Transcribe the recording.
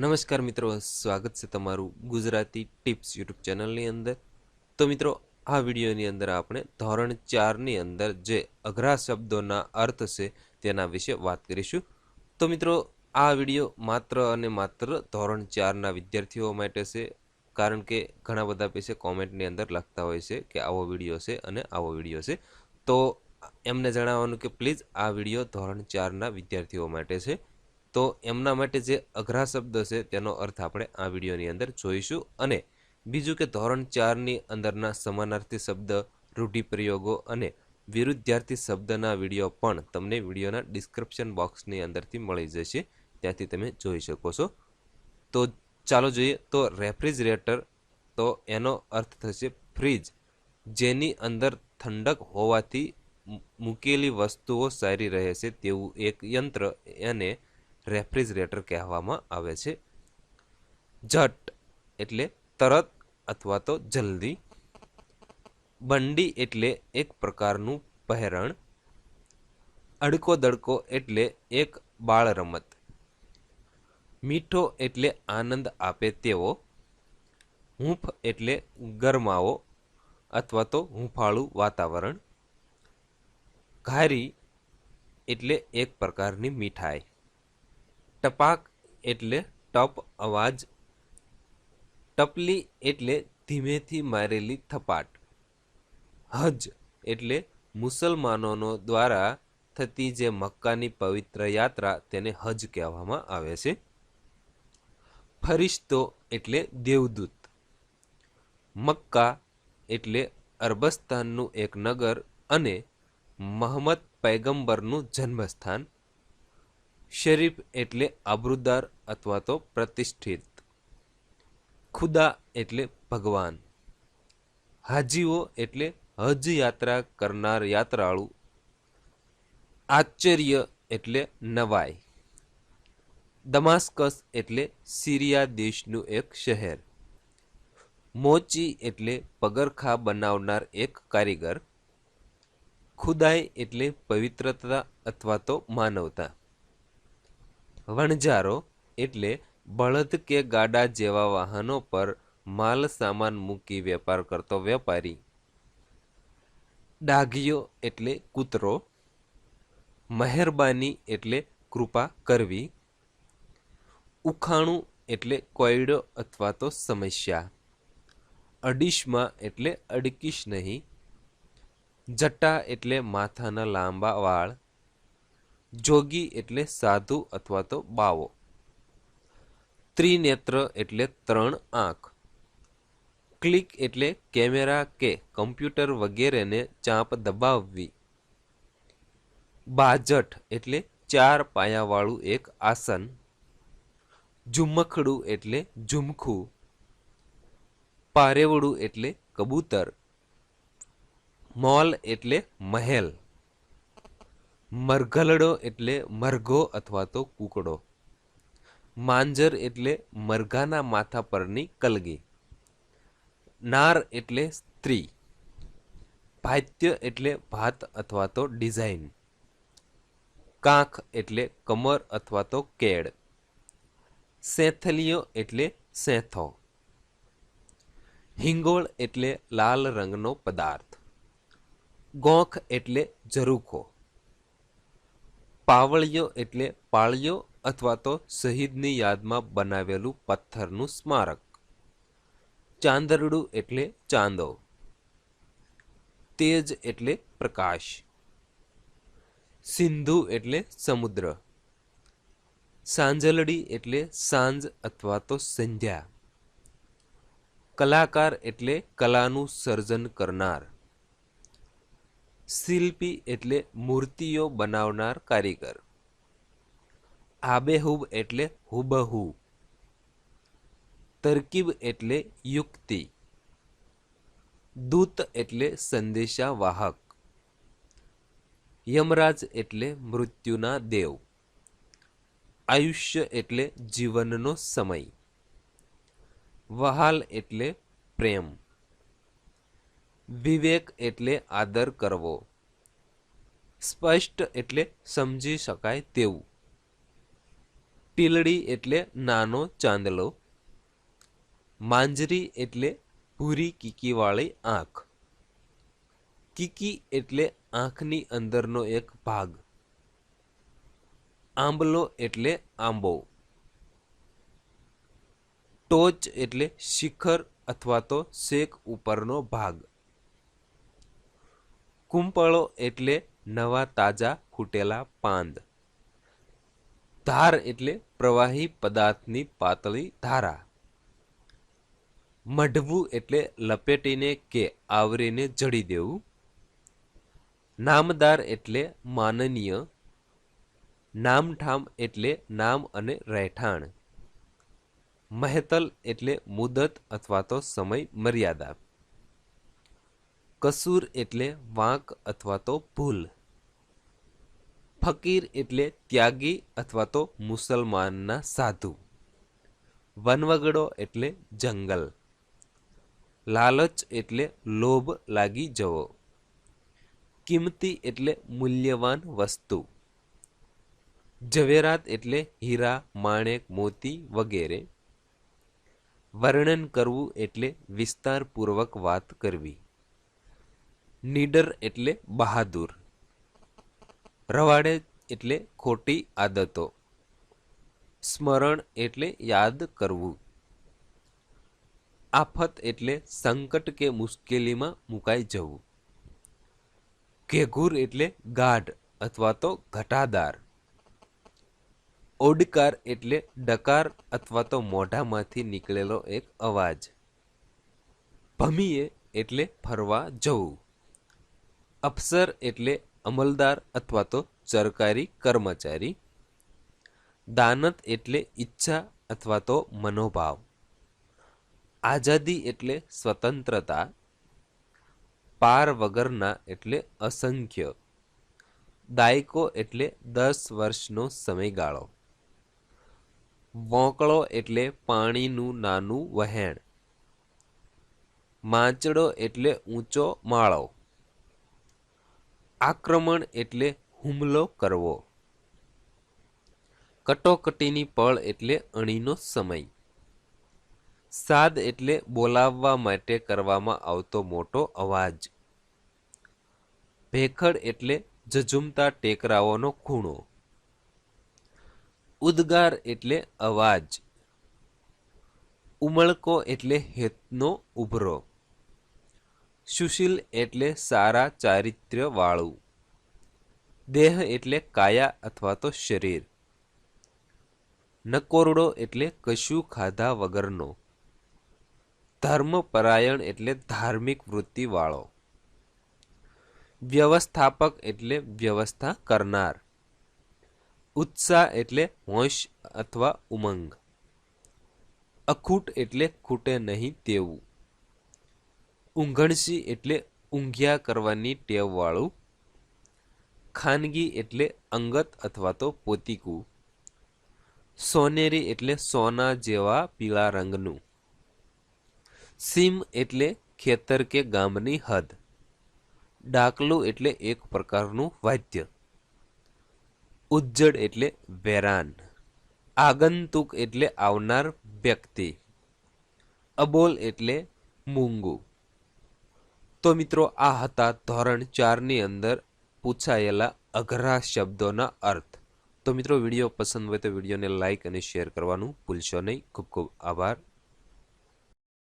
નમસ્કાર મિત્રો, સ્વાગત છે તમારું ગુજરાતી ટિપ્સ યુટ્યુબ ચેનલની અંદર. તો મિત્રો, આ વિડીયોની અંદર આપણે ધોરણ ચારની અંદર જે અઘરા શબ્દોના અર્થ છે તેના વિશે વાત કરીશું. તો મિત્રો, આ વીડિયો માત્ર અને માત્ર ધોરણ ચારના વિદ્યાર્થીઓ માટે છે, કારણ કે ઘણા બધા પૈસે કોમેન્ટની અંદર લખતા હોય છે કે આવો વીડિયો છે અને આવો વીડિયો છે. તો એમને જણાવવાનું કે પ્લીઝ આ વીડિયો ધોરણ ચારના વિદ્યાર્થીઓ માટે છે. તો એમના માટે જે અઘરા શબ્દ છે તેનો અર્થ આપણે આ વિડીયોની અંદર જોઈશું. અને બીજું કે ધોરણ ચારની અંદરના સમાનાર્થી શબ્દ, રૂઢિપ્રયોગો અને વિરુદ્ધાર્થી શબ્દના વીડિયો પણ તમને વિડીયોના ડિસ્ક્રિપ્શન બોક્સની અંદરથી મળી જશે. ત્યાંથી તમે જોઈ શકો છો. તો ચાલો જોઈએ. તો રેફ્રિજરેટર, તો એનો અર્થ થશે ફ્રીજ, જેની અંદર ઠંડક હોવાથી મૂકેલી વસ્તુઓ સારી રહે છે તેવું એક યંત્ર, એને રેફ્રિજરેટર કહેવામાં આવે છે. જટ એટલે તરત અથવા તો જલ્દી. બંડી એટલે એક પ્રકારનું પહેરણ. અડકો દડકો એટલે એક બાળ રમત મીઠો એટલે આનંદ આપે તેવો. હૂંફ એટલે ગરમાવો અથવા તો હૂંફાળું વાતાવરણ. ઘારી એટલે એક પ્રકારની મીઠાઈ. ટપાક એટલે ટપ અવાજ, ટપલી એટલે ધીમેથી મારેલી થપાટ, હજ એટલે મુસલમાનોનો દ્વારા થતી જે મક્કાની પવિત્ર યાત્રા તેને હજ કહેવામાં આવે છે. ફરિશ્તો એટલે દેવદૂત, મક્કા એટલે અરબસ્તાનનું એક નગર અને મહમ્મદ પૈગંબરનું જન્મસ્થાન શરીફ એટલે આબરૂદાર અથવા તો પ્રતિષ્ઠિત. ખુદા એટલે ભગવાન. હાજીઓ એટલે હજ યાત્રા કરનાર યાત્રાળુ. આશ્ચર્ય એટલે નવાઈ. દમાસ્કસ એટલે સિરિયા દેશનું એક શહેર. મોચી એટલે પગરખા બનાવનાર એક કારીગર. ખુદાઈ એટલે પવિત્રતા અથવા તો માનવતા. વણજારો એટલે બળદ કે ગાડા જેવા વાહનો પર માલ સામાન મૂકી વેપાર કરતો વેપારી. ડાઘિયો એટલે કૂતરો. મહેરબાની એટલે કૃપા કરવી. ઉખાણું એટલે કોયડો અથવા તો સમસ્યા. અડીશમાં એટલે અડકીશ નહીં. જટ્ટા એટલે માથાના લાંબા વાળ. જોગી એટલે સાધુ અથવા તો બાવો. ત્રિનેત્ર એટલે ત્રણ આંખ. ક્લિક એટલે કેમેરા કે કમ્પ્યુટર વગેરેને ચાંપ દબાવવી. બાજટ એટલે ચાર પાયાવાળું એક આસન. ઝુમખડું એટલે ઝુમખું. પારેવડું એટલે કબૂતર. મોલ એટલે મહેલ. મરઘલડો એટલે મરઘો અથવા તો કૂકડો. માંજર એટલે મરઘાના માથા પરની કલગી. નાર એટલે સ્ત્રી. ભાત્ય એટલે ભાત અથવા તો ડિઝાઇન. કાંખ એટલે કમર અથવા તો કેડ સેથલિયો એટલે સેથો. હિંગોળ એટલે લાલ રંગનો પદાર્થ. ગોખ એટલે ઝરૂખો. પાવળિયો એટલે પાળિયો અથવા તો શહીદની યાદમાં બનાવેલું પથ્થરનું સ્મારક. ચાંદરડું એટલે ચાંદો. તેજ એટલે પ્રકાશ. સિંધુ એટલે સમુદ્ર. સાંજલડી એટલે સાંજ અથવા તો સંધ્યા. કલાકાર એટલે કલાનું સર્જન કરનાર. શિલ્પી એટલે મૂર્તિઓ બનાવનાર કારીગર. આબેહૂબ એટલે હુબહુ. તરકીબ એટલે યુક્તિ. દૂત એટલે સંદેશા વાહક યમરાજ એટલે મૃત્યુના દેવ. આયુષ્ય એટલે જીવનનો સમય. વહાલ એટલે પ્રેમ. વિવેક એટલે આદર કરવો. સ્પષ્ટ એટલે સમજી શકાય તેવું. ટીલડી એટલે નાનો ચાંદલો. માંજરી એટલે ભૂરી કીકીવાળી આંખ. કીકી એટલે આંખની અંદરનો એક ભાગ. આંબલો એટલે આંબો. ટોચ એટલે શિખર અથવા તો શેક ઉપરનો ભાગ. કુંપળો એટલે નવા તાજા ફૂટેલા પાંદ. ધાર એટલે પ્રવાહી પદાર્થની પાતળી ધારા. મઢવું એટલે લપેટીને કે આવરીને જડી દેવું. નામદાર એટલે માનનીય. નામઠામ એટલે નામ અને રહેઠાણ. મહેતલ એટલે મુદત અથવા તો સમય મર્યાદા. કસૂર એટલે વાંક અથવા તો ભૂલ. ફકીર એટલે ત્યાગી અથવા તો મુસલમાનના સાધુ. વનવગડો એટલે જંગલ. લાલચ એટલે લોભ લાગી જવો. કિંમતી એટલે મૂલ્યવાન વસ્તુ. ઝવેરાત એટલે હીરા, માણેક, મોતી વગેરે. વર્ણન કરવું એટલે વિસ્તારપૂર્વક વાત કરવી. નીડર એટલે બહાદુર. રવાડે એટલે ખોટી આદતો. સ્મરણ એટલે યાદ કરવું. આફત એટલે સંકટ કે મુશ્કેલીમાં મુકાઈ જવું. ઘેઘૂર એટલે ગાઢ અથવા તો ઘટાદાર. ઓડકાર એટલે ડકાર અથવા તો મોઢામાંથી નીકળેલો એક અવાજ. ભમીએ એટલે ફરવા જવું. અફસર એટલે અમલદાર અથવા તો સરકારી કર્મચારી. દાનત એટલે ઈચ્છા અથવા તો મનોભાવ. આઝાદી એટલે સ્વતંત્રતા. પાર વગરના એટલે અસંખ્ય. દાયકો એટલે દસ વર્ષનો સમયગાળો. વોંકળો એટલે પાણીનું નાનું વહેણ. માંચડો એટલે ઊંચો માળો. આક્રમણ એટલે હુમલો કરવો. કટોકટીની પળ એટલે અણીનો સમય. સાદ એટલે બોલાવવા માટે કરવામાં આવતો મોટો અવાજ. ભેખડ એટલે ઝઝુમતા ટેકરાઓનો ખૂણો. ઉદ્ગાર એટલે અવાજ. ઉમળકો એટલે હેતનો ઉભરો. સુશીલ એટલે સારા ચારિત્ર્યવાળું. દેહ એટલે કાયા અથવા તો શરીર. નકોરડો એટલે કશું ખાધા વગરનો. ધર્મપરાયણ એટલે ધાર્મિક વૃત્તિવાળો. વ્યવસ્થાપક એટલે વ્યવસ્થા કરનાર. ઉત્સાહ એટલે હોશ અથવા ઉમંગ. અખૂટ એટલે ખૂટે નહીં તેવું. ઊંઘણસી એટલે ઊંઘ્યા કરવાની ટેવવાળું, ખાનગી એટલે અંગત અથવા તો પોતીકું, સોનેરી એટલે સોના જેવા પીળા રંગનું, સીમ એટલે ખેતર કે ગામની હદ, ડાકલું એટલે એક પ્રકારનું વાદ્ય, ઉજ્જડ એટલે વેરાન, આગંતુક એટલે આવનાર વ્યક્તિ, અબોલ એટલે મૂંગું. તો મિત્રો, આ હતા ધોરણ ચારની અંદર પૂછાયેલા અઘરા શબ્દોના અર્થ. તો મિત્રો, વીડિયો પસંદ હોય તો વિડીયોને લાઇક અને શેર કરવાનું ભૂલશો નહીં. ખૂબ ખૂબ આભાર.